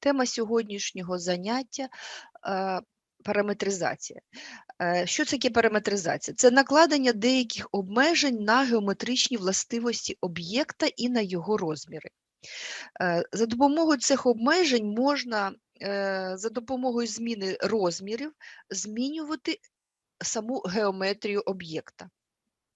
Тема сьогоднішнього заняття е, параметризація. Е, Що це таке параметризація? Це накладення деяких обмежень на геометричні властивості об'єкта і на його розміри. Е, За допомогою цих обмежень можна за допомогою зміни розмірів змінювати саму геометрію об'єкта.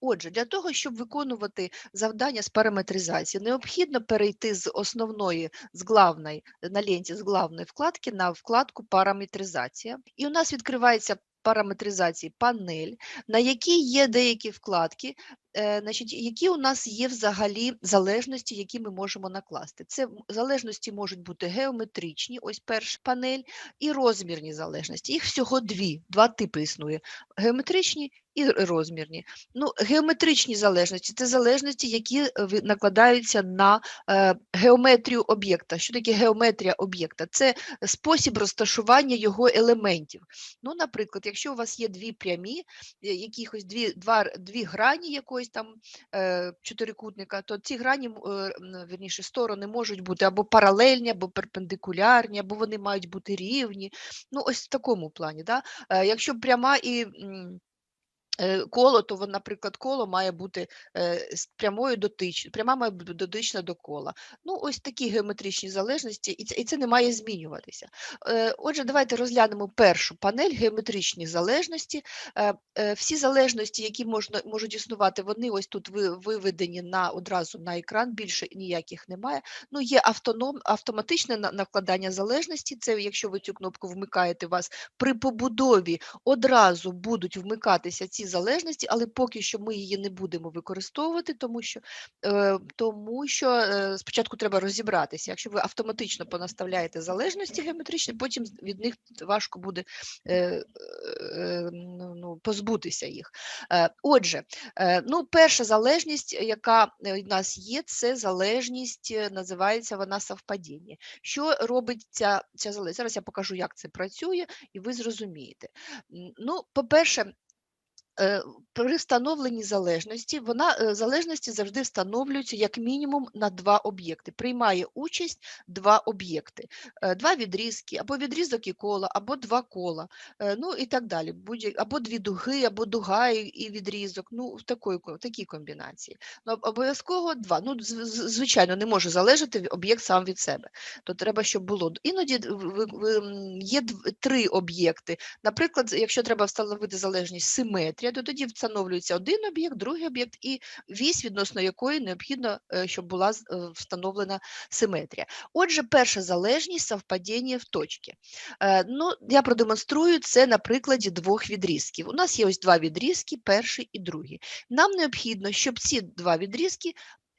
Отже, для того, щоб виконувати завдання з параметризації, необхідно перейти з основної, з главної, на ленті з главної вкладки на вкладку Параметризація. І у нас відкривається параметризації панель, на якій є деякі вкладки, значить, які у нас є взагалі залежності, які ми можемо накласти. Це залежності можуть бути геометричні, ось перша панель, і розмірні залежності. Їх всього дві, два типи існує: геометричні і розмірні. Ну, геометричні залежності це залежності, які е, накладаються на е, геометрію об'єкта. Що таке геометрія об'єкта? Це спосіб розташування його елементів. Ну, наприклад, якщо у вас є дві прямі, е, якихось дві, два, дві грані якоїсь там е, чотирикутника, то ці грані, е, верніше сторони можуть бути або паралельні, або перпендикулярні, або вони мають бути рівні. Ну, ось в такому плані. Да? Е, якщо пряма і. Е, Коло, то, наприклад, коло має бути е, прямою дотич, пряма має бути дотична до кола. Ну, ось такі геометричні залежності, і це, і це не має змінюватися. Е, Отже, давайте розглянемо першу панель геометричні залежності. Всі залежності, які можна, можуть існувати, вони ось тут виведені на, одразу на екран, більше ніяких немає. Ну, є автоном, автоматичне накладання залежності, це якщо ви цю кнопку вмикаєте, у вас при побудові одразу будуть вмикатися ці залежності, але поки що ми її не будемо використовувати, тому що, е, тому що е, спочатку треба розібратися. Якщо ви автоматично понаставляєте залежності геометричні, потім від них важко буде е, е, ну, ну, позбутися їх. Е, Отже, е, ну, перша залежність, яка е, в нас є, це залежність, е, називається вона совпадіння. Що робить ця, ця залежність? Зараз я покажу, як це працює, і ви зрозумієте. Ну, по-перше, при встановленні залежності, вона е, залежності завжди встановлюються як мінімум на два об'єкти. Приймає участь два об'єкти, е, два відрізки, або відрізок і кола, або два кола, е, ну і так далі. Або дві дуги, або дуга і відрізок. Ну, в такої, ко- такій комбінації. Ну, обов'язково два. Ну, звичайно, не може залежати об'єкт сам від себе. То треба, щоб було. Іноді є три об'єкти. Наприклад, якщо треба встановити залежність симетрія, то тоді встановлюється один об'єкт, другий об'єкт і вісь, відносно якої необхідно, е, щоб була е, встановлена симетрія. Отже, перша залежність совпадіння в точці. Е, Ну, я продемонструю це на прикладі двох відрізків. У нас є ось два відрізки, перший і другий. Нам необхідно, щоб ці два відрізки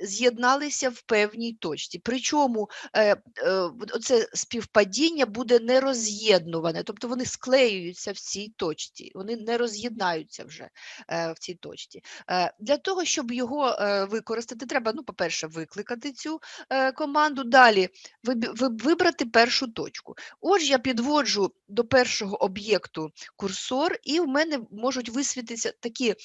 з'єдналися в певній точці. Причому е, е, от співпадіння буде не роз'єднуване, тобто вони склеюються в цій точці, вони не роз'єднаються вже е, в цій точці. Для того, щоб його використати, треба, ну, по-перше, викликати цю команду, далі вибрати першу точку. Отже, я підводжу до першого об'єкту курсор, і в мене можуть висвітитися такі,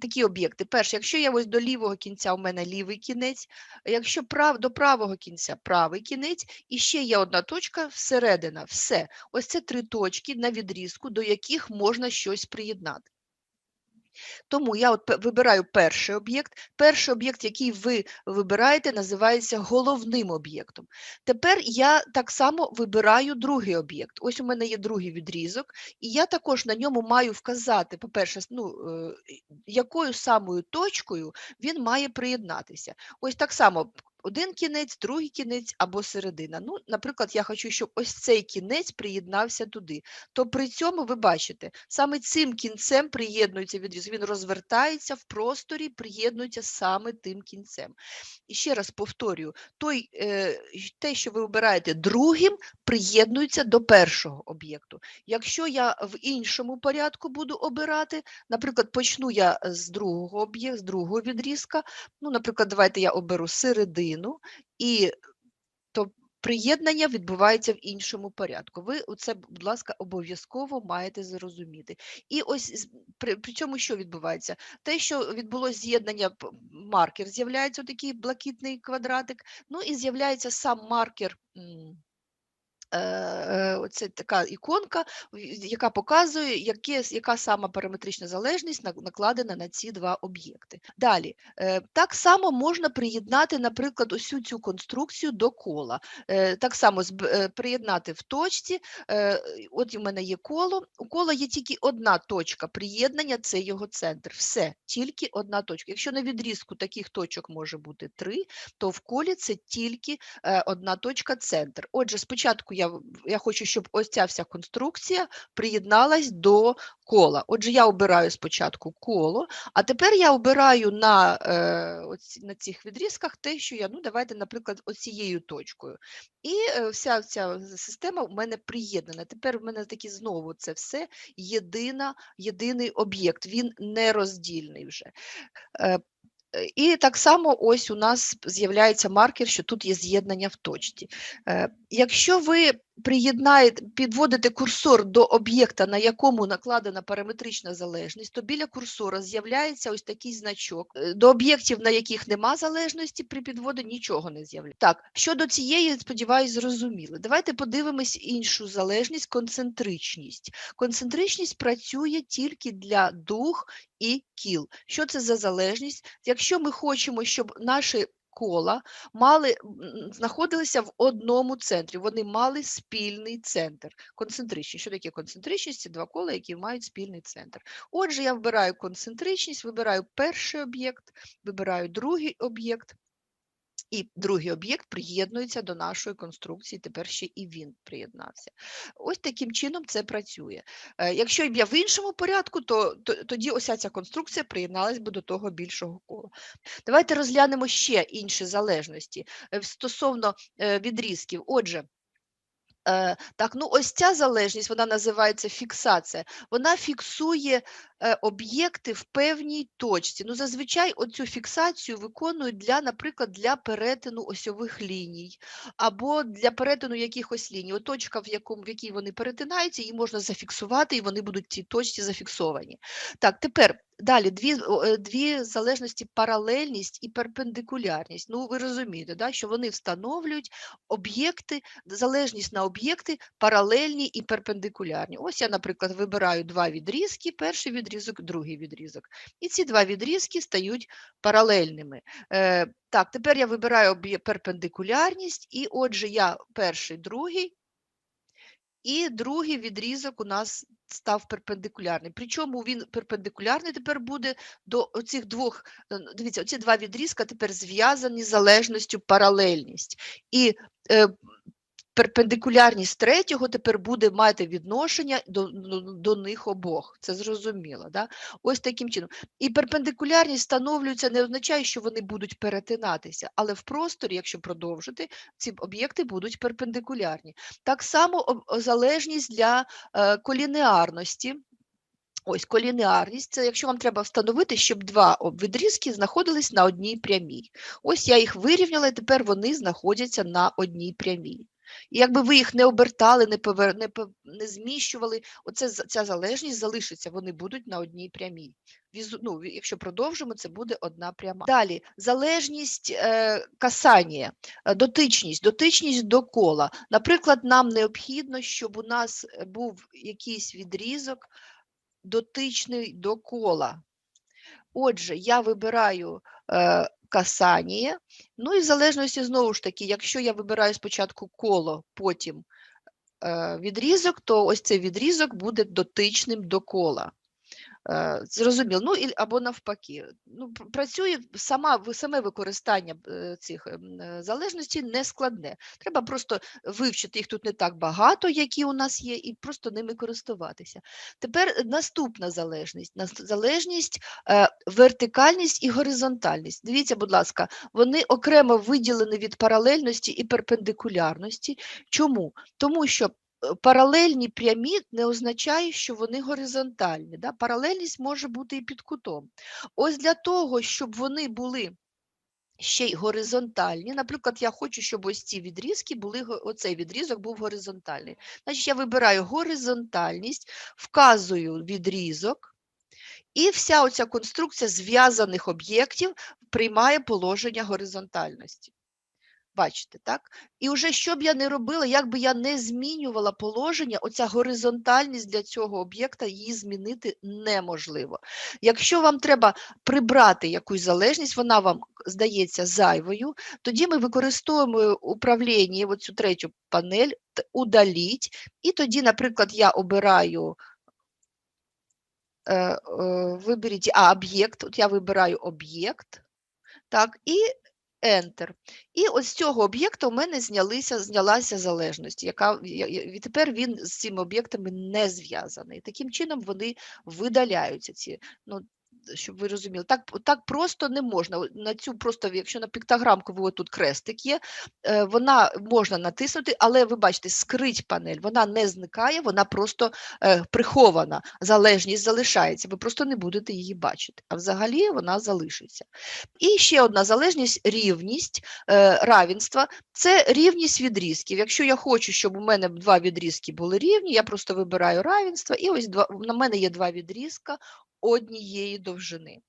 такі об'єкти. Перше, якщо я ось до лівого кінця, у мене лівий кінець, якщо прав, до правого кінця правий кінець, і ще є одна точка всередина. Все. Ось це три точки на відрізку, до яких можна щось приєднати. Тому я от вибираю перший об'єкт. Перший об'єкт, який ви вибираєте, називається головним об'єктом. Тепер я так само вибираю другий об'єкт. Ось у мене є другий відрізок, і я також на ньому маю вказати, по-перше, ну, е, якою самою точкою він має приєднатися. Ось так само. Один кінець, другий кінець або середина. Ну, наприклад, я хочу, щоб ось цей кінець приєднався туди. То при цьому ви бачите, саме цим кінцем приєднується відріз. Він розвертається в просторі, приєднується саме тим кінцем. І ще раз повторюю: той, е, те, що ви обираєте другим, приєднується до першого об'єкту. Якщо я в іншому порядку буду обирати, наприклад, почну я з другого об'єкту, з другого відрізка. Ну, наприклад, давайте я оберу середину і то приєднання відбувається в іншому порядку. Ви це, будь ласка, обов'язково маєте зрозуміти. І ось при, при цьому що відбувається? Те, що відбулося з'єднання, маркер з'являється такий блакитний квадратик, ну і з'являється сам маркер. Е, е, оце така іконка, яка показує, яке, яка сама параметрична залежність накладена на ці два об'єкти. Далі, е, так само можна приєднати, наприклад, ось цю конструкцію до кола. Так само приєднати в точці. От у мене є коло. У кола є тільки одна точка приєднання, це його центр. Все, тільки одна точка. Якщо на відрізку таких точок може бути три, то в колі це тільки одна точка центр. Отже, спочатку я, в- я хочу, щоб ось ця вся конструкція приєдналась до кола. Отже, я обираю спочатку коло, а тепер я обираю на, е, на цих відрізках те, що я, ну давайте, наприклад, оцією точкою. І е, вся ця система у мене приєднана. Тепер в мене такі знову це все єдина, єдиний об'єкт, він нероздільний вже. І так само ось у нас з'являється маркер, що тут є з'єднання в точці. Е, Якщо ви приєднаєте, підводите курсор до об'єкта, на якому накладена параметрична залежність, то біля курсора з'являється ось такий значок. Е, До об'єктів, на яких нема залежності, при підводі нічого не з'являється. Так, щодо цієї, сподіваюсь, зрозуміли. Давайте подивимось іншу залежність концентричність. Концентричність працює тільки для дух і кіл. Що це за залежність? Якщо ми хочемо, щоб наші кола мали, знаходилися в одному центрі, вони мали спільний центр. Концентричність. Що таке концентричність? Це два кола, які мають спільний центр. Отже, я вибираю концентричність, вибираю перший об'єкт, вибираю другий об'єкт. І другий об'єкт приєднується до нашої конструкції, тепер ще і він приєднався. Ось таким чином це працює. Е, Якщо я в іншому порядку, то, то тоді ося ця конструкція приєдналась би до того більшого кола. Давайте розглянемо ще інші залежності е, стосовно е, відрізків. Отже, так, ну ось ця залежність, вона називається фіксація. Вона фіксує об'єкти в певній точці. Ну, зазвичай оцю фіксацію виконують для, наприклад, для перетину осьових ліній або для перетину якихось ліній. От точка, в, якому, в якій вони перетинаються, її можна зафіксувати, і вони будуть в цій точці зафіксовані. Так, тепер далі дві, е, дві залежності паралельність і перпендикулярність. Ну, ви розумієте, да, що вони встановлюють об'єкти, залежність на об'єкти паралельні і перпендикулярні. Ось я, наприклад, вибираю два відрізки, перший відрізок, другий відрізок. І ці два відрізки стають паралельними. Е, так, тепер я вибираю перпендикулярність, і отже, я перший, другий, і другий відрізок у нас став перпендикулярний. Причому він перпендикулярний тепер буде до оцих двох, е, дивіться, оці два відрізка тепер зв'язані залежністю паралельність. І е, перпендикулярність третього тепер буде мати відношення до, до, до них обох. Це зрозуміло. Да? Ось таким чином. І перпендикулярність встановлюється не означає, що вони будуть перетинатися, але в просторі, якщо продовжити, ці об'єкти будуть перпендикулярні. Так само залежність для е, колінеарності. Ось колінеарність це якщо вам треба встановити, щоб два відрізки знаходились на одній прямій. Ось я їх вирівняла, і тепер вони знаходяться на одній прямій. І якби ви їх не обертали, не, повер... не, не зміщували, оце, ця залежність залишиться, вони будуть на одній прямій. Візу... Ну, якщо продовжимо, це буде одна пряма. Далі, залежність е, касання, е, дотичність, дотичність до кола. Наприклад, нам необхідно, щоб у нас був якийсь відрізок дотичний до кола. Отже, я вибираю е, касання, ну і в залежності знову ж таки, якщо я вибираю спочатку коло, потім е, відрізок, то ось цей відрізок буде дотичним до кола. Е, Зрозуміло, ну і або навпаки. Ну, працює сама саме використання е, цих ем, е, залежностей не складне. Треба просто вивчити їх тут не так багато, які у нас є, і просто ними користуватися. Тепер е, наступна залежність. Залежність, вертикальність і горизонтальність. Дивіться, будь ласка, вони окремо виділені від паралельності і перпендикулярності. Чому? Тому що паралельні прямі не означає, що вони горизонтальні. Да? Паралельність може бути і під кутом. Ось для того, щоб вони були ще й горизонтальні, наприклад, я хочу, щоб ось ці відрізки були, оцей відрізок був горизонтальний. Значить, я вибираю горизонтальність, вказую відрізок, і вся оця конструкція зв'язаних об'єктів приймає положення горизонтальності. Бачите, так? І вже що б я не робила, як би я не змінювала положення, оця горизонтальність для цього об'єкта її змінити неможливо. Якщо вам треба прибрати якусь залежність, вона вам здається зайвою, тоді ми використовуємо управління, оцю третю панель, удаліть, і тоді, наприклад, я обираю. Е, е, виберіть, а, об'єкт, от я вибираю об'єкт, так, і Enter. І ось з цього об'єкта у мене знялися, знялася залежність, яка і тепер він з цими об'єктами не зв'язаний. Таким чином вони видаляються ці. Ну, щоб ви розуміли, так, так просто не можна. На цю просто, якщо на піктограмку ви тут крестик є, е, вона можна натиснути, але ви бачите, скрить панель, вона не зникає, вона просто е, прихована. Залежність залишається. Ви просто не будете її бачити. А взагалі вона залишиться. І ще одна залежність рівність е, равенства це рівність відрізків. Якщо я хочу, щоб у мене два відрізки були рівні, я просто вибираю равенство, і ось два, на мене є два відрізка однієї довжини.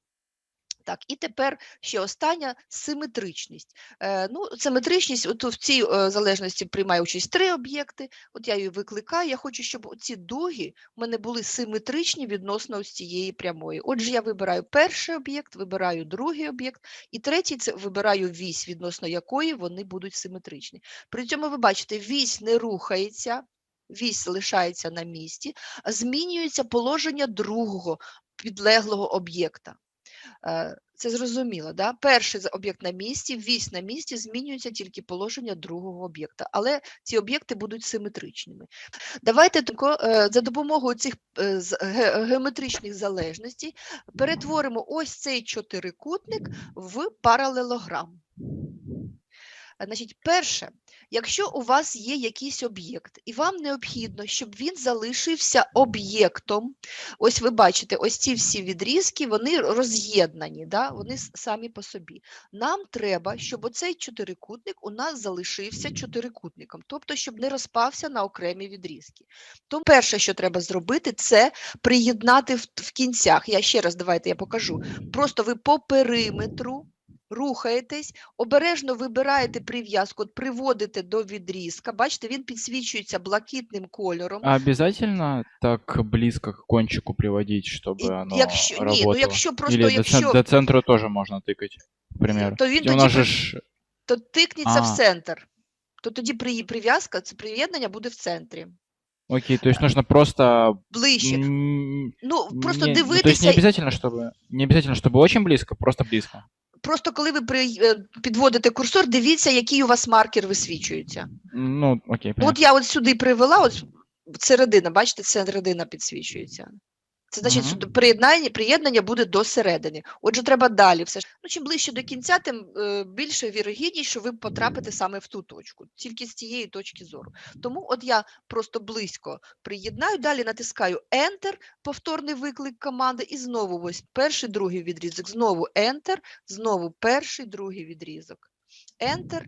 Так, і тепер ще остання симетричність. Е, ну, симетричність, от в цій е, залежності приймає участь три об'єкти. От я її викликаю. Я хочу, щоб ці дуги в мене були симетричні відносно ось цієї прямої. Отже, я вибираю перший об'єкт, вибираю другий об'єкт, і третій це вибираю вісь, відносно якої вони будуть симетричні. При цьому ви бачите, вісь не рухається, вісь лишається на місці, змінюється положення другого підлеглого об'єкта. Е, Це зрозуміло, да? Перший об'єкт на місці, вісь на місці, змінюється тільки положення другого об'єкта, але ці об'єкти будуть симетричними. Давайте е, за допомогою цих е, геометричних залежностей перетворимо ось цей чотирикутник в паралелограм. Значить, перше, якщо у вас є якийсь об'єкт, і вам необхідно, щоб він залишився об'єктом, ось ви бачите, ось ці всі відрізки, вони роз'єднані, да? вони самі по собі. Нам треба, щоб оцей чотирикутник у нас залишився чотирикутником, тобто, щоб не розпався на окремі відрізки. Тому перше, що треба зробити, це приєднати в, в кінцях. Я ще раз давайте я покажу. Просто ви по периметру рухаєтесь, обережно вибираєте прив'язку, от приводите до відрізка. Бачите, він підсвічується блакитним кольором. А обязательно так близко к кончику приводить, чтобы І оно якщо, ні, ну работало? якщо просто Или до, цен- якщо, до центра тоже можно тыкать, к примеру? то він И у тоді нас при- же ж... то тикніться в А. центр. То тоді при, прив'язка, це приєднання буде в центрі. Окей, то есть нужно просто... Ближче. м, Ну, просто не- ну, То есть дивитися, не обязательно, чтобы... Не обязательно, чтобы очень близко, просто близко. просто коли ви при, е, підводите курсор, дивіться, який у вас маркер висвічується. Ну, окей, от я от сюди привела, от середина, бачите, середина підсвічується. Це значить, Мгм. приєднання, приєднання буде до середини. Отже, треба далі. Все ж. Ну, чим ближче до кінця, тим е, більше вірогідність, що ви потрапите саме в ту точку, тільки з цієї точки зору. Тому от я просто близько приєднаю, далі натискаю Enter, повторний виклик команди, і знову ось перший, другий відрізок, знову Enter, знову перший, другий відрізок. Enter,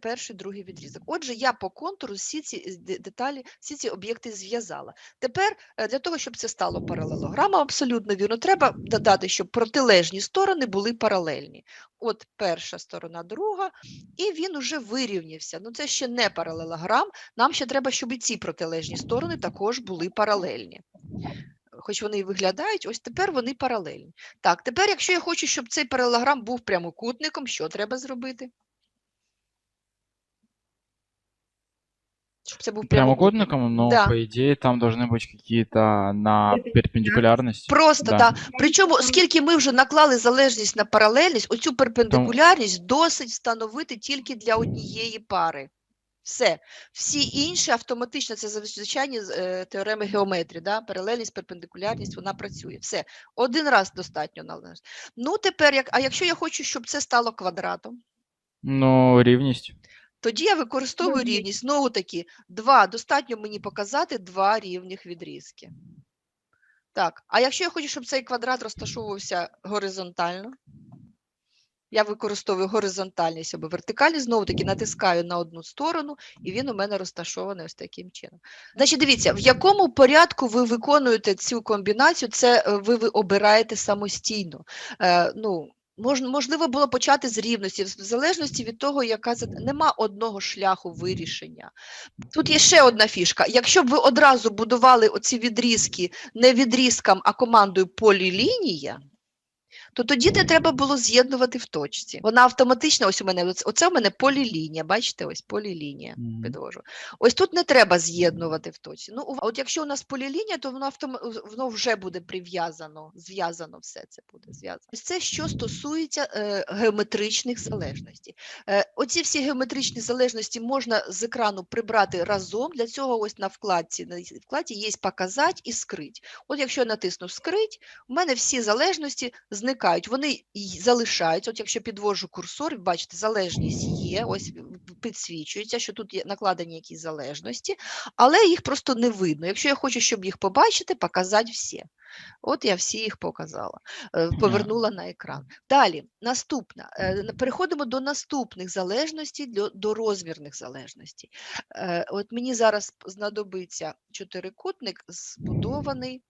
перший, другий відрізок. Отже, я по контуру всі ці е, деталі, всі ці об'єкти зв'язала. Тепер е, для того, щоб це стало паралелограмом, абсолютно вірно, треба додати, щоб протилежні сторони були паралельні. От перша сторона, друга, і він уже вирівнявся. Ну це ще не паралелограм. Нам ще треба, щоб і ці протилежні сторони також були паралельні. Хоч вони і виглядають, ось тепер вони паралельні. Так, тепер, якщо я хочу, щоб цей паралелограм був прямокутником, що треба зробити? Це був прямокутник. Прямокутником, но Да. по идее там должны быть какие-то на перпендикулярность. Просто, Да. да. Причому, оскільки ми вже наклали залежність на паралельність, оцю перпендикулярність досить встановити тільки для однієї пари. Все. Всі інші автоматично, це звичайні е, теореми геометрії, да? паралельність, перпендикулярність, вона працює. Все. Один раз достатньо належить. Ну, тепер, як, а якщо я хочу, щоб це стало квадратом, Ну, ревность. Тоді я використовую рівність. Знову таки, два. Достатньо мені показати два рівних відрізки. Так, а якщо я хочу, щоб цей квадрат розташовувався горизонтально, я використовую горизонтальність або вертикальність, знову таки натискаю на одну сторону, і він у мене розташований ось таким чином. Значить, дивіться, в якому порядку ви виконуєте цю комбінацію, це е, ви, ви обираєте самостійно. Е, ну, можливо було почати з рівності, в залежності від того, яка нема одного шляху вирішення. Тут є ще одна фішка. Якщо б ви одразу будували оці відрізки не відрізкам, а командою полілінія, то тоді не треба було з'єднувати в точці. Вона автоматично, ось у мене, оце- у мене полілінія, бачите, ось полілінія Мгм. підвожу. Ось тут не треба з'єднувати в точці. Ну, от якщо у нас полілінія, то воно автом... воно вже буде прив'язано, зв'язано все це буде зв'язано. Ось це що стосується е, геометричних залежностей. Е, оці всі геометричні залежності можна з екрану прибрати разом. Для цього ось на вкладці, на вкладці є показати і скрить. От якщо я натисну скрить, у мене всі залежності зникають. Вони залишаються. От якщо підвожу курсор, бачите, залежність є, ось підсвічується, що тут є накладені якісь залежності, але їх просто не видно. Якщо я хочу, щоб їх побачити, показати всі. От я всі їх показала, е, повернула на екран. Далі, наступна. е, Переходимо до наступних залежностей, до, розмірних залежностей. Е, От мені зараз знадобиться чотирикутник, збудований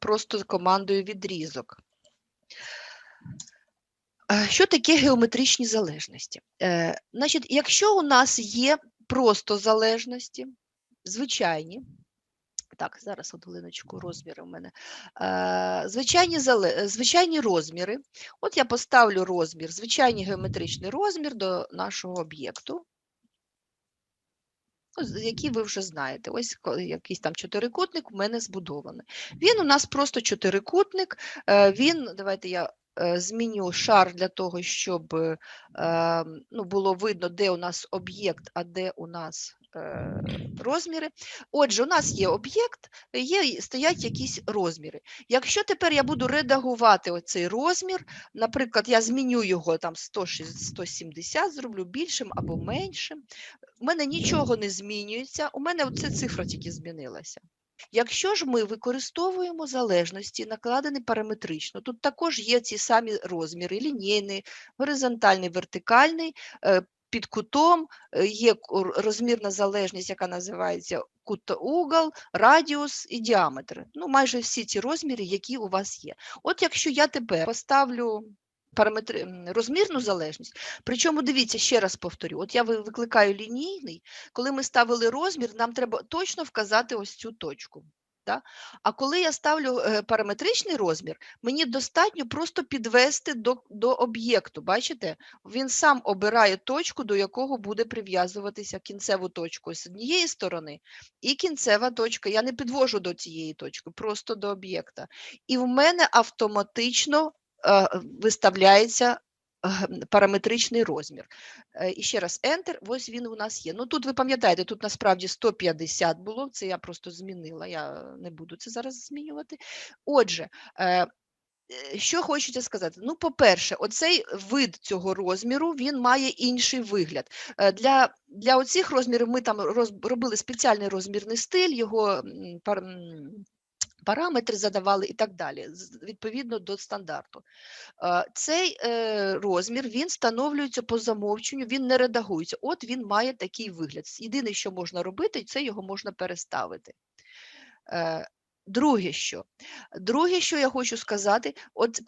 просто командою відрізок. Е, Що таке геометричні залежності? Е, Значить, якщо у нас є просто залежності, звичайні, так, зараз от хвилиночку, розміри у мене. Е, звичайні, е, звичайні розміри. От я поставлю розмір, звичайний геометричний розмір до нашого об'єкту. Ну, Який ви вже знаєте, ось якийсь там чотирикутник у мене збудований. Він у нас просто чотирикутник. е, Він, давайте я зміню шар для того, щоб е, ну, було видно, де у нас об'єкт, а де у нас е, розміри. Отже, у нас є об'єкт, є, стоять якісь розміри. Якщо тепер я буду редагувати оцей розмір, наприклад, я зміню його там 160, 170, зроблю більшим або меншим, в мене нічого не змінюється, у мене оце цифра тільки змінилася. Якщо ж ми використовуємо залежності, накладені параметрично, тут також є ці самі розміри: лінійний, горизонтальний, вертикальний. е, Під кутом е, є розмірна залежність, яка називається кутоугол, радіус і діаметр. Ну, майже всі ці розміри, які у вас є. От якщо я тепер поставлю параметри, розмірну залежність, причому дивіться, ще раз повторю: от я викликаю лінійний, коли ми ставили розмір, нам треба точно вказати ось цю точку. Да? А коли я ставлю е, параметричний розмір, мені достатньо просто підвести до, до об'єкту. Бачите? Він сам обирає точку, до якого буде прив'язуватися кінцеву точку з однієї сторони, і кінцева точка. Я не підвожу до цієї точки, просто до об'єкта. І в мене автоматично виставляється е, параметричний розмір. І ще раз Enter, ось він у нас є. Ну тут ви пам'ятаєте, тут насправді 150 було, це я просто змінила, я не буду це зараз змінювати. Отже, е, е, що хочеться сказати? Ну, по-перше, оцей вид цього розміру він має інший вигляд. Е, Для, для оцих розмірів ми там робили спеціальний розмірний стиль, його параметри задавали і так далі, відповідно до стандарту. Е, Цей е, розмір він встановлюється по замовченню, він не редагується. От він має такий вигляд. Єдине, що можна робити, це його можна переставити. Е, Друге, що друге, що я хочу сказати, от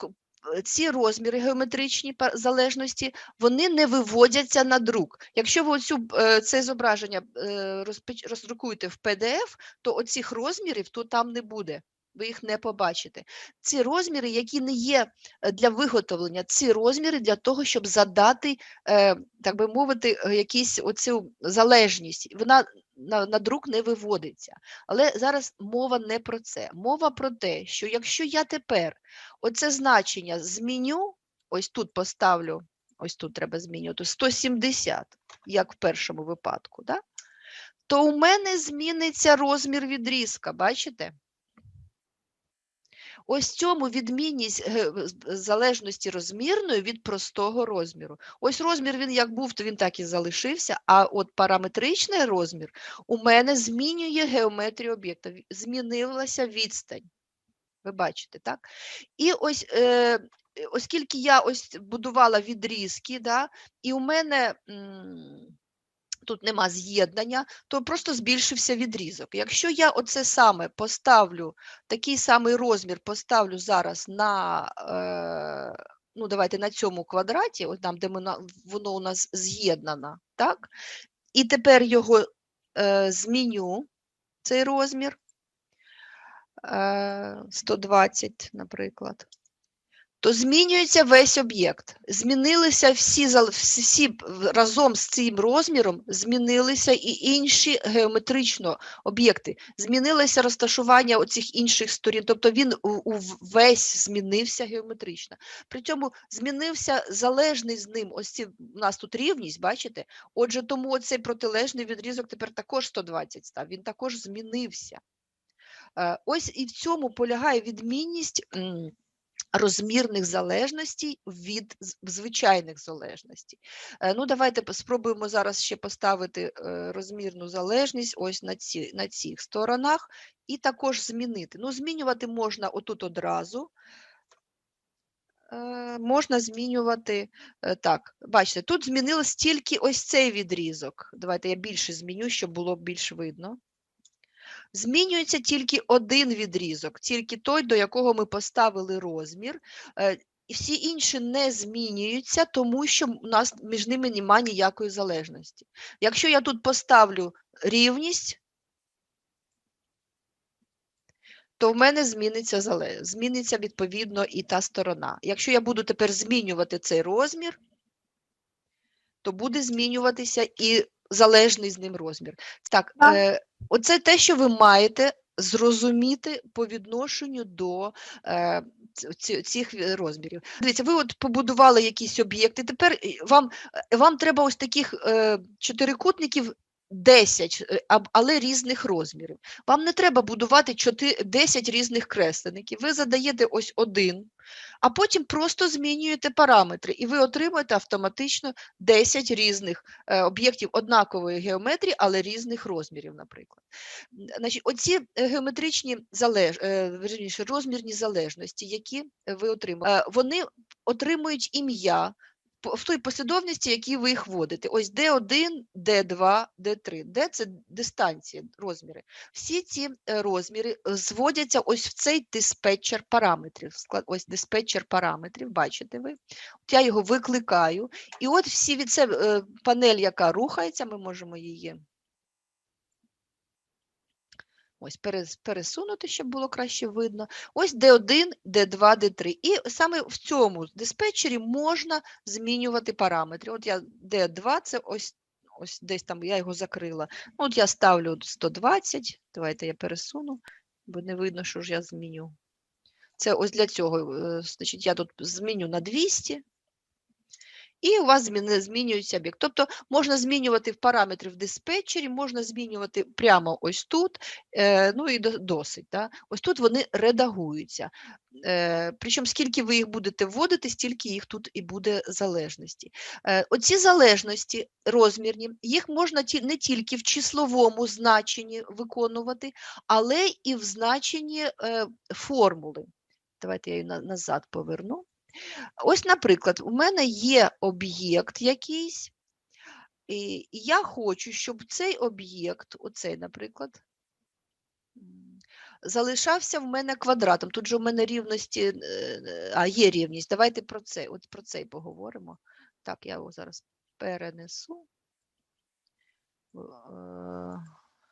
ці розміри геометричні залежності, вони не виводяться на друк. Якщо ви оцю, е, це зображення е, роздрукуєте в PDF, то оцих розмірів тут там не буде. Ви їх не побачите. Ці розміри, які не є е, для виготовлення, ці розміри для того, щоб задати, е, так би мовити, е, якісь оцю залежність. Вона на, на друк не виводиться. Але зараз мова не про це. Мова про те, що якщо я тепер оце значення зміню, ось тут поставлю, ось тут треба змінювати 170, як в першому випадку, да? то у мене зміниться розмір відрізка, бачите? Ось цьому відмінність з- залежності розмірної від простого розміру. Ось розмір він як був, то він так і залишився, а от параметричний розмір у мене змінює геометрію об'єкта, змінилася відстань. Ви бачите, так? І ось, е, е, оскільки я ось будувала відрізки, да, і у мене тут нема з'єднання, то просто збільшився відрізок. Якщо я оце саме поставлю, такий самий розмір поставлю зараз на, е, ну давайте на цьому квадраті, от там, де ми воно у нас з'єднано, так? І тепер його е, зміню, цей розмір, е, 120, наприклад, то змінюється весь об'єкт. Змінилися всі, всі, разом з цим розміром, змінилися і інші геометрично об'єкти. Змінилося розташування оцих інших сторін, тобто він весь змінився геометрично. При цьому змінився залежний з ним, ось ці, у нас тут рівність, бачите? Отже, тому цей протилежний відрізок тепер також 120 став, він також змінився. Е, Ось і в цьому полягає відмінність розмірних залежностей від звичайних залежностей. Е, Ну, давайте спробуємо зараз ще поставити е, розмірну залежність ось на, ці, на цих сторонах і також змінити. Ну, змінювати можна отут одразу. Е, Можна змінювати так. Бачите, тут змінилось тільки ось цей відрізок. Давайте я більше зміню, щоб було більш видно. Змінюється тільки один відрізок, тільки той, до якого ми поставили розмір. е, всі інші не змінюються, тому що у нас між ними немає ніякої залежності. Якщо я тут поставлю рівність, то в мене зміниться, зміниться відповідно і та сторона. Якщо я буду тепер змінювати цей розмір, то буде змінюватися і залежний з ним розмір. Так, Так. е, оце те, що ви маєте зрозуміти по відношенню до е, ці- цих е, розмірів. Дивіться, ви от побудували якісь об'єкти, тепер е, вам, е, вам треба ось таких е, чотирикутників 10, е, але різних розмірів. Вам не треба будувати 4, 10 різних кресленників. Ви задаєте ось один, а потім просто змінюєте параметри, і ви отримуєте автоматично 10 різних е, об'єктів однакової геометрії, але різних розмірів, наприклад. Значить, оці е, геометричні залеж... е, розмірні залежності, які ви отримали, вони отримують ім'я в той послідовності, які ви їх вводите. Ось D1, D2, D3. D – це дистанція, розміри. Всі ці е, розміри е, зводяться ось в цей диспетчер параметрів. Ось диспетчер параметрів, бачите ви. От я його викликаю. І от всі від це е, панель, яка рухається, ми можемо її ось пересунути, щоб було краще видно. Ось D1, D2, D3. І саме в цьому диспетчері можна змінювати параметри. От я D2, це ось, ось десь там я його закрила. От я ставлю 120. Давайте я пересуну, бо не видно, що ж я зміню. Це ось для цього, е, значить, я тут зміню на 200. І у вас змінюється об'єкт. Тобто можна змінювати в параметри в диспетчері, можна змінювати прямо ось тут, е, ну і досить. Да? Ось тут вони редагуються. Е, причому скільки ви їх будете вводити, стільки їх тут і буде залежності. Е, оці залежності розмірні, їх можна не тільки в числовому значенні виконувати, але і в значенні формули. Давайте я її назад поверну. Ось, наприклад, у мене є об'єкт якийсь, і і я хочу, щоб цей об'єкт, оцей, наприклад, залишався в мене квадратом. Тут же в мене рівності, е, а є рівність. Давайте про це, от про це й поговоримо. Так, я його зараз перенесу, е,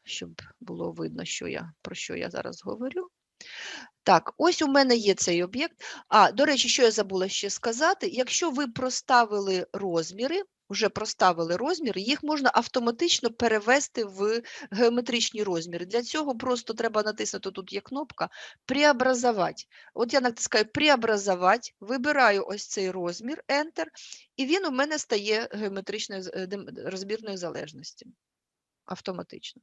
щоб було видно, що я, про що я зараз говорю. Так, ось у мене є цей об'єкт. А, до речі, що я забула ще сказати, якщо ви проставили розміри, вже проставили розміри, їх можна автоматично перевести в геометричні розміри. Для цього просто треба натиснути, тут є кнопка «Преобразовать». От я натискаю «Преобразовать», вибираю ось цей розмір, Enter, і він у мене стає геометричною е, розмірною залежністю автоматично.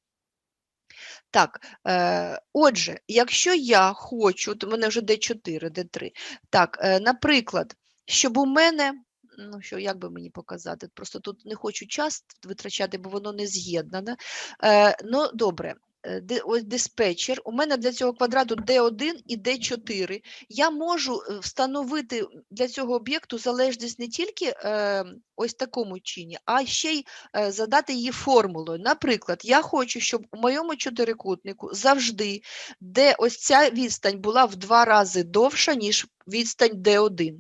Так, е, отже, якщо я хочу, то в мене вже D4, D3. Так, е, наприклад, щоб у мене, ну що, як би мені показати, просто тут не хочу час витрачати, бо воно не з'єднане. Е, ну, добре, ось диспетчер, у мене для цього квадрату D1 і D4. Я можу е, встановити для цього об'єкту залежність не тільки е, ось такому чині, а ще й е, задати її формулою. Наприклад, я хочу, щоб у моєму чотирикутнику завжди, де ось ця відстань була в два рази довша, ніж відстань D1.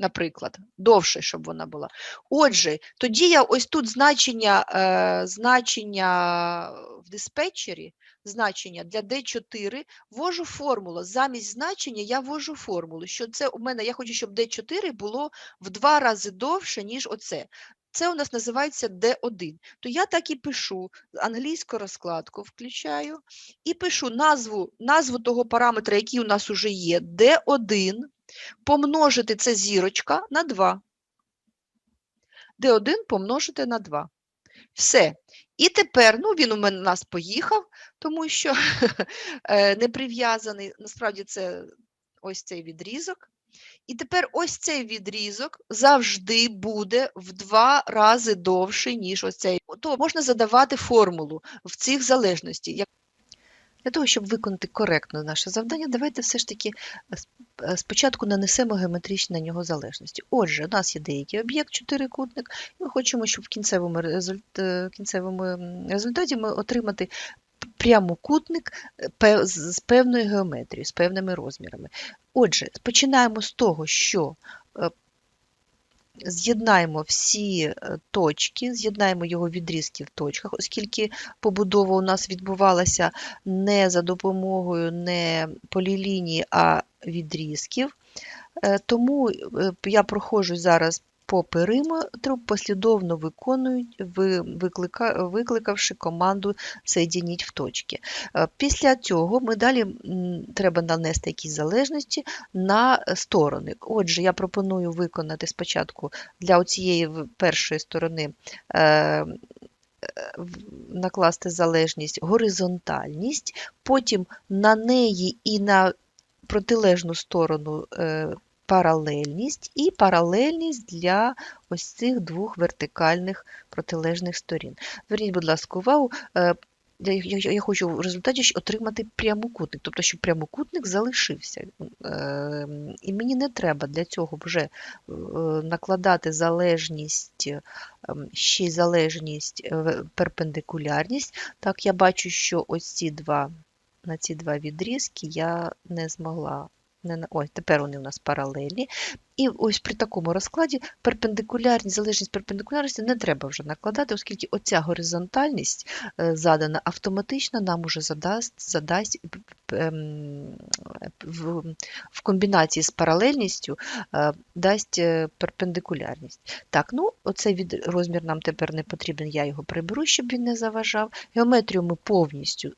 Наприклад, довше, щоб вона була. Отже, тоді я ось тут значення, е, значення в диспетчері, значення для D4 ввожу формулу. Замість значення я ввожу формулу, що це у мене, я хочу, щоб D4 було в два рази довше, ніж оце. Це у нас називається D1. То я так і пишу, англійську розкладку включаю і пишу назву, назву того параметра, який у нас уже є, D1, помножити це зірочка на 2. D1 помножити на 2. Все. І тепер, ну він у мене у нас поїхав, тому що е, не прив'язаний, насправді це ось цей відрізок. І тепер ось цей відрізок завжди буде в два рази довший, ніж ось цей. То можна задавати формулу в цих залежності. Для того, щоб виконати коректно наше завдання, давайте все ж таки е, е, спочатку нанесемо геометричні на нього залежності. Отже, у нас є деякий об'єкт, чотирикутник, і ми хочемо, щоб в кінцевому, е, кінцевому результаті ми отримати прямокутник з певною геометрією, з певними розмірами. Отже, починаємо з того, що з'єднаємо всі е, точки, з'єднаємо його відрізки в точках, оскільки побудова у нас відбувалася не за допомогою не полілінії, а відрізків. Е, Тому е, я проходжу зараз по периметру, послідовно виконую, ви- виклика- викликавши команду «Соединіть в точки». Е, Після цього ми далі треба нанести якісь залежності на сторони. Отже, я пропоную виконати спочатку для цієї першої сторони е, накласти залежність горизонтальність, потім на неї і на протилежну сторону е, паралельність, і паралельність для ось цих двох вертикальних протилежних сторін. Зверніть, будь ласка, увагу. е, я, я, я хочу в результаті отримати прямокутник, тобто, щоб прямокутник залишився. Е, і мені не треба для цього вже е, накладати залежність, ем, ще й залежність, е, перпендикулярність. Так, я бачу, що ось ці два, на ці два відрізки я не змогла. Ой, тепер вони у нас паралельні. І ось при такому розкладі перпендикулярність, залежність перпендикулярності не треба вже накладати, оскільки оця горизонтальність е, задана автоматично нам уже задасть, задасть ем, в, в комбінації з паралельністю е, дасть е, перпендикулярність. Так, ну оцей від, розмір нам тепер не потрібен, я його приберу, щоб він не заважав. Геометрію ми повністю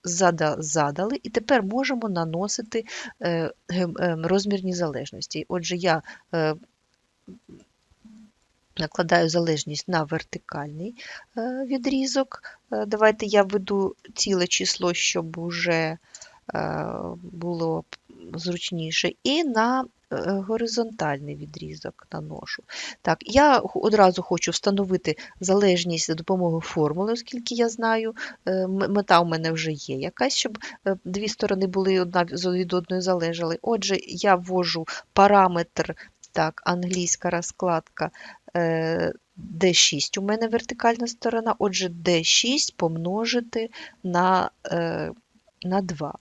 задали, і тепер можемо наносити ем, розмірні залежності. Отже, я накладаю залежність на вертикальний е, відрізок. Е, Давайте я введу ціле число, щоб уже е, було зручніше, і на горизонтальний відрізок наношу. Так, я одразу хочу встановити залежність за допомогою формули, оскільки я знаю, мета у мене вже є якась, щоб дві сторони були одна від одної залежали. Отже, я ввожу параметр, так, англійська розкладка е, D6 у мене вертикальна сторона, отже, D6 помножити на, е, на 2.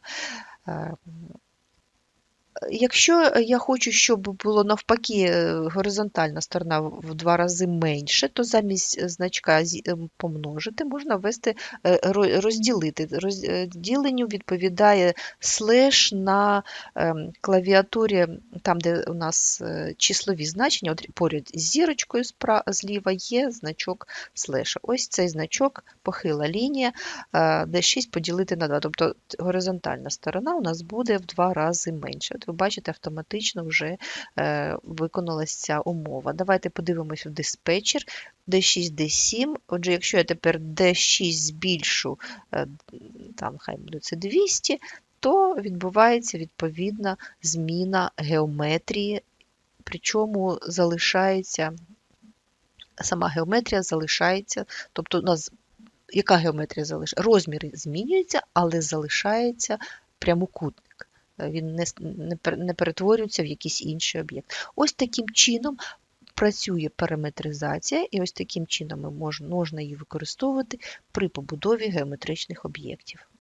Е, Якщо я хочу, щоб було навпаки е, горизонтальна сторона в два рази менше, то замість значка ем, помножити можна ввести е, розділити. Розділенню відповідає слеш на ем, клавіатурі, там, де у нас е, числові значення, от поряд з зірочкою зліва є значок слеша. Ось цей значок, похила лінія, е, D6 поділити на 2. Тобто горизонтальна сторона у нас буде в два рази менше. Ви бачите, автоматично вже е, виконалася ця умова. Давайте подивимося в диспетчер. D6, D7. Отже, якщо я тепер D6 збільшу, е, там хай буде це 200, то відбувається відповідна зміна геометрії, причому залишається сама геометрія залишається, тобто у нас яка геометрія залишається? Розміри змінюються, але залишається прямокутник. Він не, не, перетворюється в якийсь інший об'єкт. Ось таким чином працює параметризація, і ось таким чином можна її використовувати при побудові геометричних об'єктів.